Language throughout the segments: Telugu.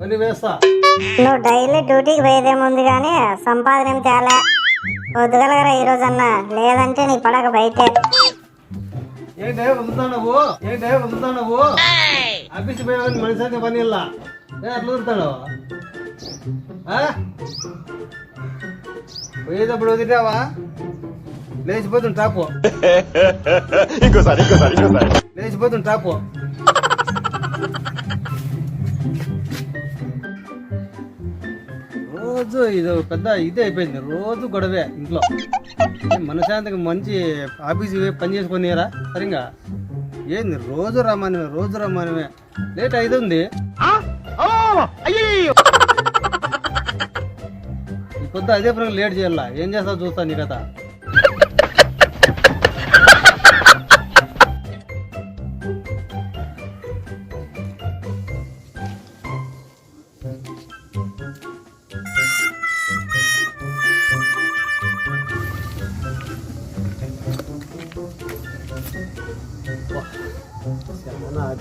వేస్తా. నువ్వు డైలీ డ్యూటీకి పోయేదేముంది కానీ సంపాదన ఏం తేలే. వద్దుగలగరా ఈ రోజన్నా. లేదంటే నీ పడక బయటే. ఏంటే ఏంటే వదులుతావు ఆఫీస్ పోయి మనిషి పని ఇలా ఏ అట్లా వదులుతాడు? పోయేటప్పుడు వదిలేవా లేచిపోతుంది టాపు. ఇంకోసారి ఇంకోసారి ఇంకోసారి. లేచిపోతుంది టాపు. రోజు ఇది పెద్ద ఇది అయిపోయింది. రోజు గొడవే ఇంట్లో. మనశాంతికి మంచి ఆఫీస్ పని చేసుకునేరా? సరిగా ఏంది? రోజు రమ్మనివే రోజు రమ్మనివే లేట్ అవుతుంది ఈ పొద్దు అదే పని లేట్ చేయాల? ఏం చేస్తావు చూస్తా నీ కథ?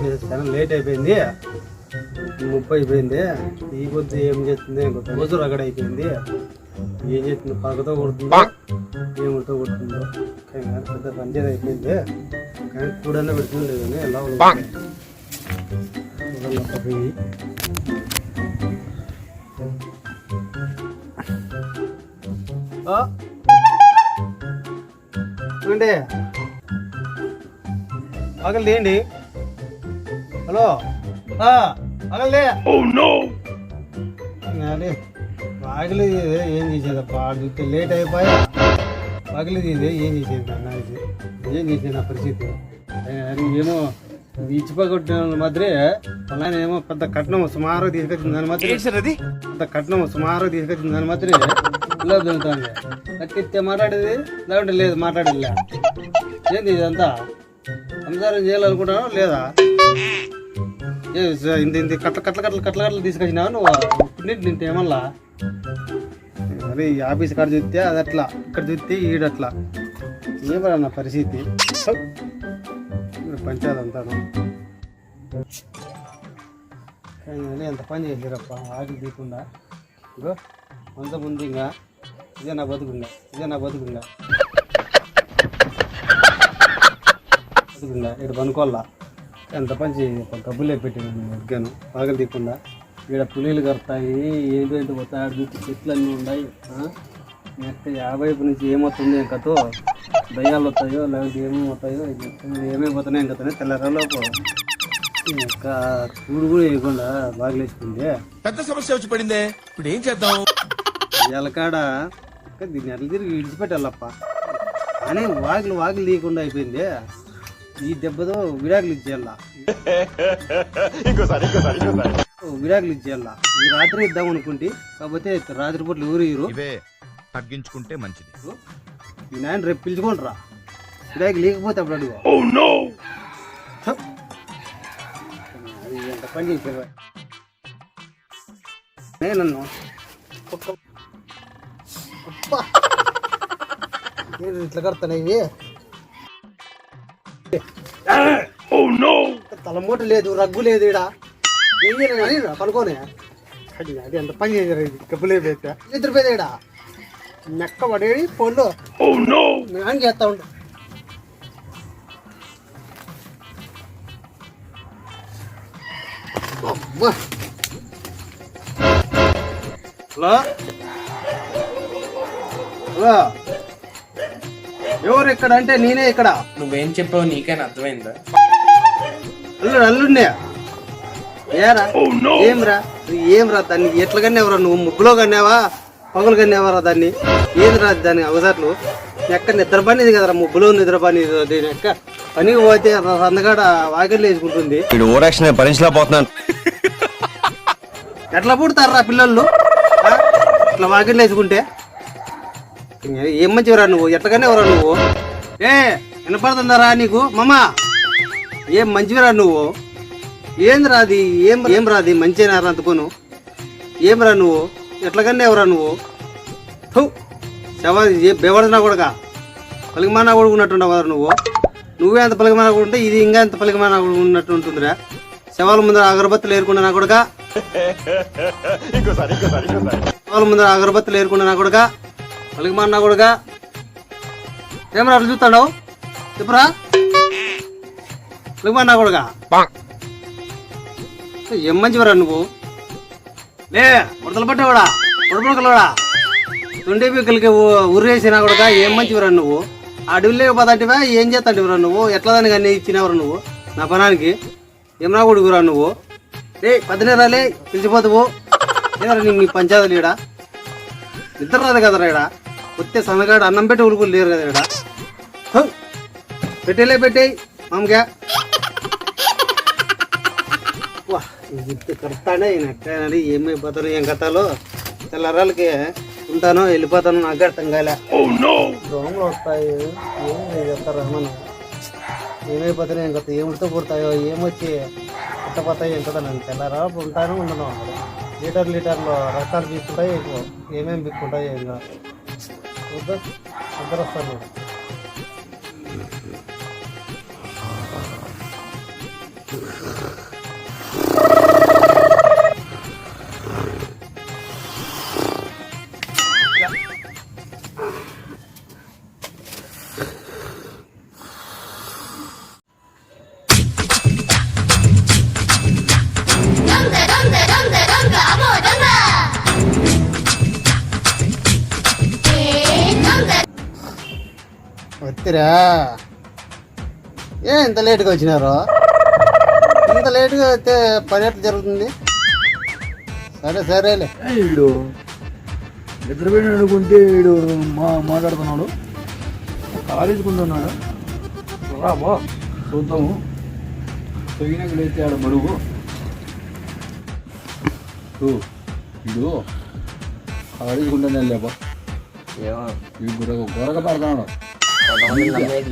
చాలా లేట్ అయిపోయింది. ముప్పై అయిపోయింది. ఈ పొద్దు ఏం చేస్తుంది ఇంకొక రోజు రగడ అయిపోయింది. ఏం చేస్తుంది? పగతో కొడుతుందో. ఏమిటో కొడుతుందో. కానీ పెద్ద పంచేది అయిపోయింది. కానీ కూడనే పెడుతుంది కానీ ఎలా ఉంది? చూడాలి పోయి. ఆ? హలో? పగలే అదే పగలు ఏం చేసేదప్పా చూస్తే లేట్ అయిపోయా. పగలు ఏం చేసేది? ఇది ఏం చేసేది నా పరిస్థితి? ఏమో ఇచ్చిపోగొట్టిన మాత్రే వాళ్ళ ఏమో పెద్ద కట్నం సుమారు తీసుకొచ్చింది దాని మాత్రం పెద్ద కట్నం సుమారు తీసుకొచ్చింది దాని మాత్రం ఇలా దొరుకుతుంది నక్కితే మాట్లాడేది? లేకుంటే లేదు మాట్లాడేదిలే ఏంది ఇదంతా? సంసారం చేయాలనుకుంటున్నావు? లేదా? ఇంత ఇంత కట్ల కట్ల కట్ల కట్ల కట్టలు తీసుకొచ్చినావు నువ్వు? ఇప్పుడు నేను ఏమల్లా? అరే ఈ ఆఫీస్ కాడ చూస్తే అది అట్లా ఇక్కడ చూస్తే ఈడట్లా ఏమరా పరిస్థితి? పంచాయతీ అంతాను కానీ ఎంత పని చేయలేరప్ప ఆకలి తీయకుండా. ఇగో అంత ముందు ఇంకా. ఇదే నా బతుకుండా ఇదే నా బతుకుండా బతుకుండా ఇక్కడ పనుకోవాలా? ఎంత పని చేయాలి డబ్బులే పెట్టిన ఎగ్గాను ఆకలి తీయకుండా ఇక్కడ పులీలు కడతాయి ఏంటంటే పోతాయి. చూసి చెట్లు అన్నీ ఉన్నాయి. నెక్స్ట్ యాభై నుంచి ఏమవుతుంది కథో దయ్యాలు వస్తాయో లేకపోతే ఏమేమి వస్తాయో ఏమైపోతున్నాయి ఏం కథనే తెల్లరలోపు ఇంకా చూడు కూడా వేయకుండా బాగలేసుకుంది పెద్ద సమస్య వచ్చి పడిందే. ఇప్పుడు ఏం చేద్దాం? ఎలకాడ దీన్ని ఎట్లా తిరిగి విడిచిపెట్టాలప్ప. కానీ వాకిలు వాకిలు తీయకుండా అయిపోయింది. ఈ దెబ్బతో విడాకులు ఇచ్చేయాల? ఇంకోసారి ఇంకోసారి ఇంకోసారి. విడాకులు ఇచ్చేయాల? ఈ రాత్రి ఇద్దాం అనుకుంటే కాకపోతే రాత్రి పూటలు ఎవరు ఇరు ఇవే తగ్గించుకుంటే మంచిది. మీ నాయన రేపు పిలుచుకోండి రా విడాకులు లేకపోతే అప్పుడు అడుగు. ఛ! అది ఎంత పని చేశారు? నే నన్ను? ఒక్క అబ్బా! ఏంటి ఇట్లా కడతాను ఇవి తలమూట లేదు రగ్గు లేదు ఇడ ఏం పనుకోనే. అది అది ఎంత పని చేశారు ఇది? కప్పులేదు నిద్రపోయేది ఇడ మెక్క పడేది ఫోన్లో. నేను చేస్తా ఉంటా. హలో? హలో? ఎవరు ఇక్కడ అంటే నేనే ఇక్కడ. నువ్వేం చెప్పావు నీకైనా అర్థమైందా? అల్లుడు అల్లుడినే. ఏరా? ఏమ్రా? ఏమ్రా దాన్ని? ఎట్లా కన్నావురా నువ్వు? ముగ్గులో కన్నావా? పగులు కన్నావారా దాన్ని? ఏందిరా దాని అవసరాలు ఎక్కడ నిద్ర పనిది కదరా? ముగ్గులో నిద్ర పని దీని ఎక్క పనికి పోతే అందగాడ వాకిళ్ళు వేసుకుంటుంది. వీడు ఓరాక్షన్ భరించలేకపోతున్నాను ఎట్లా పుడతారా పిల్లలు? ఇట్లా వాకిళ్ళు వేసుకుంటే? ఏం మంచివరా నువ్వు? ఎట్లగానే ఎవరా నువ్వు? ఏ వినపడుతుందారా నీకు? మామా ఏం మంచివిరా నువ్వు? ఏందిరా అది? ఏం ఏం రా అది? మంచిగా అందుకోను. ఏం రా నువ్వు? ఎట్లగానే ఎవరా నువ్వు? శవ బేవడనా కొడక? పలికిమానా కూడా ఉన్నట్టున్నావు కదా నువ్వు? నువ్వే అంత పలికిమానా కూడా ఉంటే ఇది ఇంకా ఎంత పలికిమానా కూడా ఉన్నట్టు ఉంటుందిరా. శవాల ముందర అగరబత్తులు ఏరుకున్నా కొడక? ఇంకోసారి ఇంకోసారి వాళ్ళ ముందర అగరబత్తులు ఏరుకున్నా నా కొడుక? పలికి మా కొడుక? ఏమరా అట్లా చూస్తాడు చెప్పురా? పలికి మా నా ఏం మంచివరా నువ్వు? లే ఉడతలు పట్టేవాడా? ఉడపడకలవాడా తుండే పిక్కలకి ఉర్రేసినా కూడా ఏం మంచివరా నువ్వు? అడవిలో పదంటివా ఏం చేస్తాంటివరా నువ్వు? ఎట్లా దానికి అన్నీ ఇచ్చినవరా నువ్వు? నా పనానికి? ఏమన్నా కొడుకురా నువ్వు? ఏ పద్దనే రాలే పిలిచిపోతావు ఏదరా నీ పంచాయతీ ఈడ? నిద్ర రాదు కదరా ఈడ? వచ్చే సన్నగాడు అన్నం పెట్టి ఉరుకులు లేరు కదా హౌ. పెట్టేలే పెట్టేయి మామగా వా ఇది కడతానే నట్టానని ఏమైపోతాను ఏం కథలో? తెల్లరాలకి ఉంటానో వెళ్ళిపోతాను నాకు అర్థం కాలే. దోమలు వస్తాయి ఏం చేస్తారు మనం ఏమైపోతాను ఏం కథ? ఏమిటితో పుడతాయో ఏమొచ్చి పుట్టపోతాయి ఏం కదా నేను తెల్లరా ఉంటాను ఉండను. లీటర్ లీటర్లు రక్తాలు పీక్కుంటాయి ఏమేమి పీక్కుంటాయి ఏం وبس الدراسة الأولى వస్తారు ఏ ఇంత లేట్గా వచ్చినారు? ఇంత లేట్గా వస్తే పని ఎట్లా జరుగుతుంది? సరే సరేలే. వీడు నిద్రపోయిన అనుకుంటే వీడు మా మాట్లాడుతున్నాడు. కాలేజీకుంటున్నాడు. రాబో చూద్దాము. పోయినక్కడైతే ఆడ మరుగు. వీడు కాలేజీకుంటున్నా లేబా Abangnya.